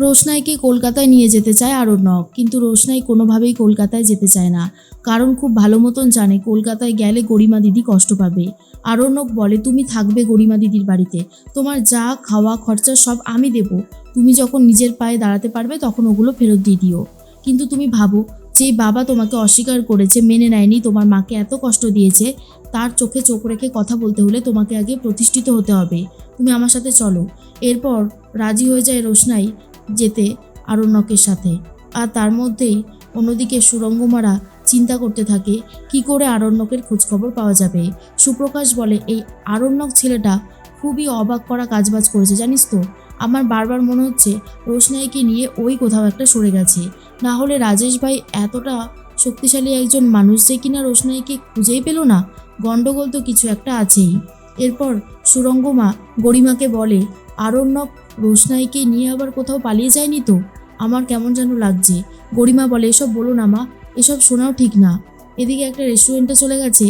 রোশনাইকে কলকাতায় নিয়ে যেতে চায় আরণ্যক, কিন্তু রোশনাই কোনোভাবেই কলকাতায় যেতে চায় না। কারণ খুব ভালো মতন জানে কলকাতায় গেলে গরিমা দিদি কষ্ট পাবে। আরণ্যক বলে, তুমি থাকবে গরিমা দিদির বাড়িতে। তোমার যা খাওয়া খরচা সব আমি দেব। তুমি যখন নিজের পায়ে দাঁড়াতে পারবে, তখন ওগুলো ফেরত দিয়ে দিও। কিন্তু তুমি ভাবো, যে বাবা তোমাকে অস্বীকার করেছে, মেনে নেয়নি, তোমার মাকে এত কষ্ট দিয়েছে, তার চোখে চোখ রেখে কথা বলতে হলে তোমাকে আগে প্রতিষ্ঠিত হতে হবে। তুমি আমার সাথে চলো। এরপর রাজি হয়ে যায় রোশনাই। যেতে আরণ্যকের সাথে। আর তার মধ্যেই অন্যদিকে সুরঙ্গমারা চিন্তা করতে থাকে, কি করে আরণ্যকের খোঁজখবর পাওয়া যাবে? সুপ্রকাশ বলে, এই আরণ্যক ছেলেটা খুবই অবাক করা কাজবাজ করেছে, জানিস তো? আমার বারবার মনে হচ্ছে রোশনাইকে নিয়ে ওই কোথাও একটা সরে গেছে। না হলে রাজেশ ভাই এতটা শক্তিশালী একজন মানুষ যে কিনা রোশনাইকে খুঁজেই পেল না। গন্ডগোল তো কিছু একটা আছেই। এরপর সুরঙ্গমা গরিমাকে বলে আরণ্যক রোশনাইকে নিয়ে আবার কোথাও পালিয়ে যায়নি তো? আমার কেমন যেন লাগছে। গরিমা বলে, এসব বলো না মা, এসব শোনাও ঠিক না। এদিকে একটা রেস্টুরেন্টে চলে গেছে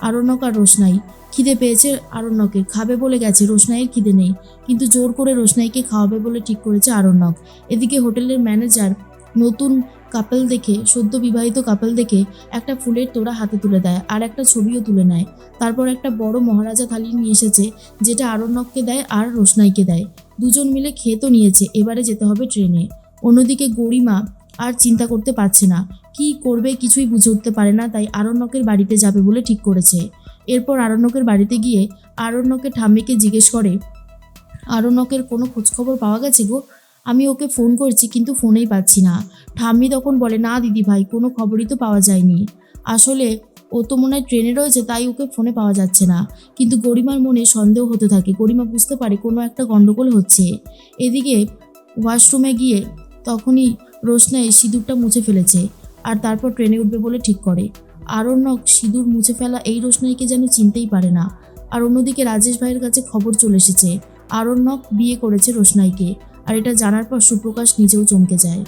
আরণ্যক আর রোশনাই। খিদে পেয়েছে আরণ্যকের খাবে বলে গেছে, রোশনাইয়ের খিদে নেই। কিন্তু জোর করে রোশনাইকে খাওয়াবে বলে ঠিক করেছে আরণ্যক। এদিকে হোটেলের ম্যানেজার নতুন কাপল দেখে, সদ্য বিবাহিত কাপল দেখে একটা ফুলের তোড়া হাতে তুলে দেয় আর একটা ছবিও তুলে নেয়। তারপর একটা বড় মহারাজা থালি নিয়ে এসেছে, যেটা আরণ্যককে দেয় আর রোশনাইকে দেয়। দুজন মিলে তো নিয়েছে, এবারে যেতে হবে ট্রেনে। অন্যদিকে গরিমা আর চিন্তা করতে পারছে না, কি করবে কিছুই বুঝে উঠতে পারে না, তাই আরণ্যকের বাড়িতে যাবে বলে ঠিক করেছে। এরপর আরণ্যকের বাড়িতে গিয়ে আরণ্যকের ঠাম্মিকে জিজ্ঞেস করে, আরণ্যকের কোনো খোঁজখবর পাওয়া গেছে গো? আমি ওকে ফোন করছি, কিন্তু ফোনেই পাচ্ছি না। ঠাম্মি তখন বলে, না দিদি ভাই, কোনো খবরই তো পাওয়া যায়নি। আসলে ও তো মনে হয় ট্রেনে রয়েছে, তাই ওকে ফোনে পাওয়া যাচ্ছে না। কিন্তু গরিমার মনে সন্দেহ হতে থাকে, গরিমা বুঝতে পারে কোনো একটা গণ্ডগোল হচ্ছে। এদিকে ওয়াশরুমে গিয়ে তখনই রোশনাই সিঁদুরটা মুছে ফেলেছে আর তারপর ট্রেনে উঠবে বলে ঠিক করে। আরণ্যক সিঁদুর মুছে ফেলা এই রোশনাইকে যেন চিনতেই পারে না। আর অন্যদিকে রাজেশ ভাইয়ের কাছে খবর চলে এসেছে। আরণ্যক বিয়ে করেছে রোশনাইকে। আর এটা জানার পর সুপ্রকাশ নিজেও চমকে যায়।